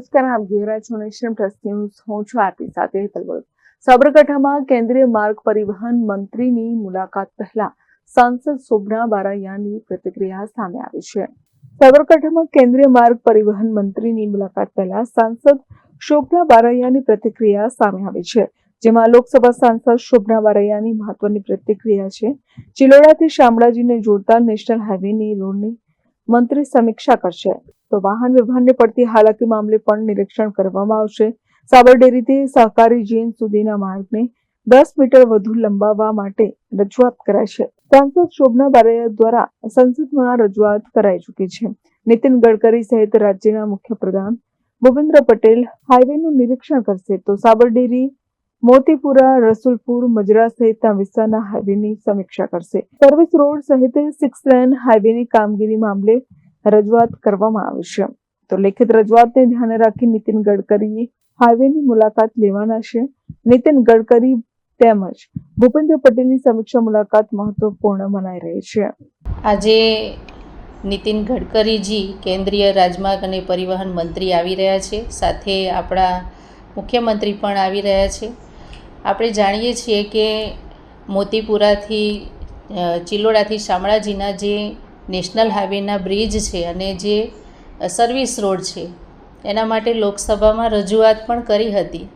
નમસ્કાર, આપ જોઈ રહ્યા છો નેશન પ્લસ ન્યૂઝ. હું છું આપની સાથે હેતલ સાબરકાંઠામાં કેન્દ્રીય માર્ગ પરિવહન મંત્રીની મુલાકાત પહેલા સાંસદ શોભના બારાયાની પ્રતિક્રિયા સામે આવી છે. સાબરકાંઠામાં કેન્દ્રીય માર્ગ પરિવહન મંત્રીની મુલાકાત પહેલા સાંસદ શોભના બારાયાની પ્રતિક્રિયા સામે આવી છે, જેમાં લોકસભા સાંસદ શોભના બારાયાની મહત્વની પ્રતિક્રિયા છે. ચિલોડાથી શામળાજીને જોડતા નેશનલ હાઈવેની રોડની મંત્રી સમીક્ષા કરશે. તો વાહન વ્યવહારને પડતી હાલાકી મામલે પણ નિરીક્ષણ કરવામાં આવશે. સાબરડેરીથી સહકારી જેન સુધીના માર્ગને દસ મીટર વધુ લંબાવવા માટે રજૂઆત કરાઈ છે સાંસદ શોભના બારૈયા દ્વારા સંસદમાં રજૂઆત કરાઈ ચૂકી છે. નીતિન ગડકરી સહિત રાજ્યના મુખ્યપ્રધાન ભૂપેન્દ્ર પટેલ હાઈવેનું નિરીક્ષણ કરશે. તો સાબરડેરી, મોતીપુરા, રસુલપુર, મજરા સહિતના વિસ્તારના હાઈવેની સમીક્ષા કરશે. સર્વિસ રોડ સહિત સિક્સ લેન હાઈવેની કામગીરી મામલે રજૂઆત કરવામાં આવી છે. તો લેખિત રજૂઆતને ધ્યાને રાખી નીતિન ગડકરી હાઈવેની મુલાકાત લેવાના છે. નીતિન ગડકરી તેમજ ભૂપેન્દ્ર પટેલની સમીક્ષા મુલાકાત મહત્વપૂર્ણ મનાઈ રહી છે. આજે નીતિન ગડકરીજી કેન્દ્રીય રાજમાર્ગ અને પરિવહન મંત્રી આવી રહ્યા છે. સાથે આપણા મુખ્યમંત્રી પણ આવી રહ્યા છે. આપણે જાણીએ છીએ કે મોતીપુરાથી ચિલોડાથી શામળાજીના જે નેશનલ હાઈવેના બ્રિજ છે અને જે સર્વિસ રોડ છે, એના માટે લોકસભામાં રજૂઆત પણ કરી હતી.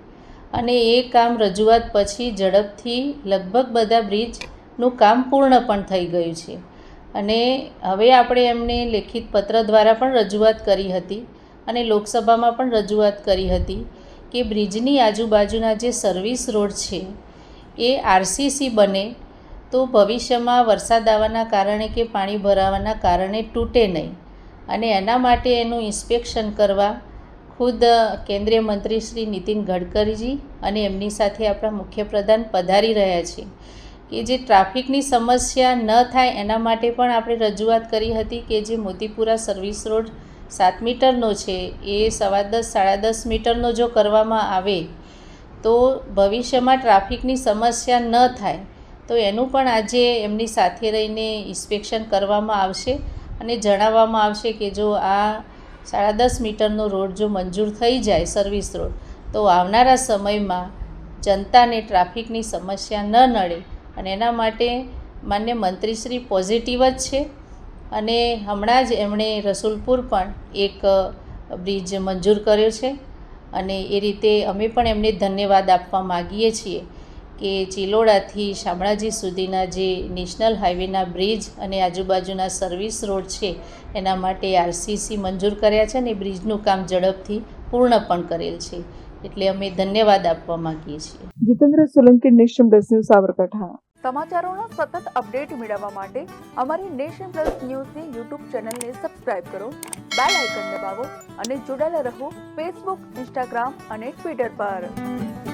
અને એ કામ રજૂઆત પછી ઝડપથી લગભગ બધા બ્રિજનું કામ પૂર્ણ પણ થઈ ગયું છે. અને હવે આપણે એમને લેખિત પત્ર દ્વારા પણ રજૂઆત કરી હતી અને લોકસભામાં પણ રજૂઆત કરી હતી કે બ્રિજની આજુબાજુના જે સર્વિસ રોડ છે, એ આરસીસી બને તો ભવિષ્યમાં વરસાદ આવવાના કારણે કે પાણી ભરાવાના કારણે તૂટે નહીં. અને એના માટે એનું ઇન્સ્પેક્શન કરવા ખુદ કેન્દ્રીય મંત્રી શ્રી નીતિન ગડકરીજી અને એમની સાથે આપણા મુખ્યપ્રધાન પધારી રહ્યા છે કે જે ટ્રાફિકની સમસ્યા ન થાય એના માટે પણ આપણે રજૂઆત કરી હતી કે જે મોતીપુરા સર્વિસ રોડ સાત મીટરનો છે, એ સવા દસ, સાડા દસ મીટરનો જો કરવામાં આવે તો ભવિષ્યમાં ટ્રાફિકની સમસ્યા ન થાય તો એનું પણ આજે એમની સાથે રહીને ઇન્સ્પેક્શન કરવામાં આવશે અને જણાવવામાં આવશે કે જો આ સાડા દસ મીટરનો રોડ જો મંજૂર થઈ જાય સર્વિસ રોડ, તો આવનારા સમયમાં જનતાને ટ્રાફિકની સમસ્યા ન નડે અને એના માટે માન્ય મંત્રીશ્રી પોઝિટિવ જ છે. અને હમણાં જ એમણે રસુલપુર પણ એક બ્રિજ મંજૂર કર્યો છે અને એ રીતે અમે પણ એમને ધન્યવાદ આપવા માગીએ છીએ. કે ચિલોડાથી શામળાજી સુધીના જે નેશનલ હાઈવેના બ્રિજ અને આજુબાજુના સર્વિસ રોડ છે એના માટે આરસીસી મંજૂર કર્યા છે અને બ્રિજનું કામ ઝડપથી પૂર્ણ પણ કરેલ છે. એટલે અમે ધન્યવાદ આપવા માંગીએ છીએ. Jitendra Solanki Nation Plus News Sabarkantha. સમાચારોના સતત અપડેટ મેળવવા માટે અમારી નેશન પ્લસ ન્યૂઝની યુટ્યુબ ચેનલને સબસ્ક્રાઇબ કરો બેલ આઇકન દબાવો અને જોડાયેલા રહો ફેસબુક ઇન્સ્ટાગ્રામ અને ટ્વિટર પર.